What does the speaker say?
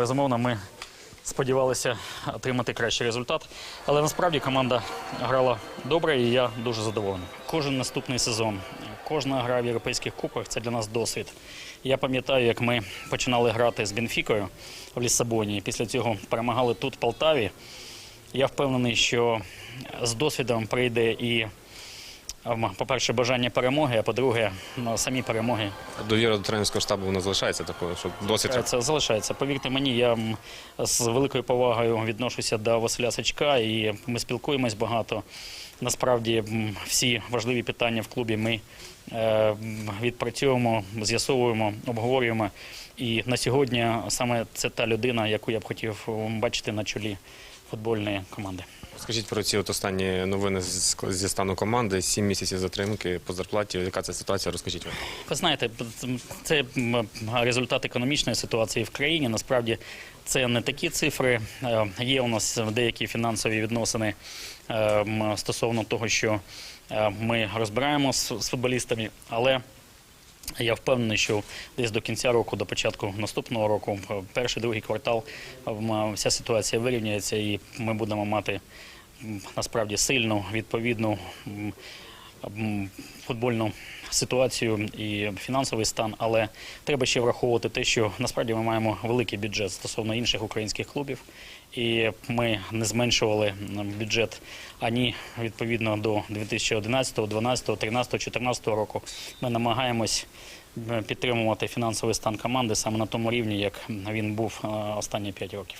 безумовно, ми сподівалися отримати кращий результат. Але насправді команда грала добре і я дуже задоволений. Кожен наступний сезон, кожна гра в європейських кубках це для нас досвід. Я пам'ятаю, як ми починали грати з Бенфікою в Лісабоні. Після цього перемагали тут, в Полтаві. Я впевнений, що з досвідом прийде і, по-перше, бажання перемоги, а по-друге, ну, самі перемоги Довіра до тренерського штабу вона залишається такою, що досить. це залишається. Повірте мені, я з великою повагою відношуся до Василя Сачка, і ми спілкуємось багато. Насправді всі важливі питання в клубі ми е, відпрацьовуємо, з'ясовуємо, обговорюємо. І на сьогодні саме це та людина, яку я б хотів бачити на чолі футбольної команди. Скажіть про ці от останні новини зі стану команди, сім місяців затримки по зарплаті. Яка це ситуація? Розкажіть вам. Ви знаєте, це результат економічної ситуації в країні. Насправді це не такі цифри. Е, Є у нас деякі фінансові відносини е, стосовно того, що е, ми розбираємо з футболістами, але я впевнений, що десь до кінця року, до початку наступного року, е, перший другий квартал, е, вся ситуація вирівняється, і ми будемо мати насправді сильну відповідну футбольну ситуацію і фінансовий стан, але треба ще враховувати те, що насправді ми маємо великий бюджет стосовно інших українських клубів, і ми не зменшували бюджет ані відповідно до 2011, 12, 13, 14 року. Ми намагаємось підтримувати фінансовий стан команди саме на тому рівні, як він був е, останні 5 років.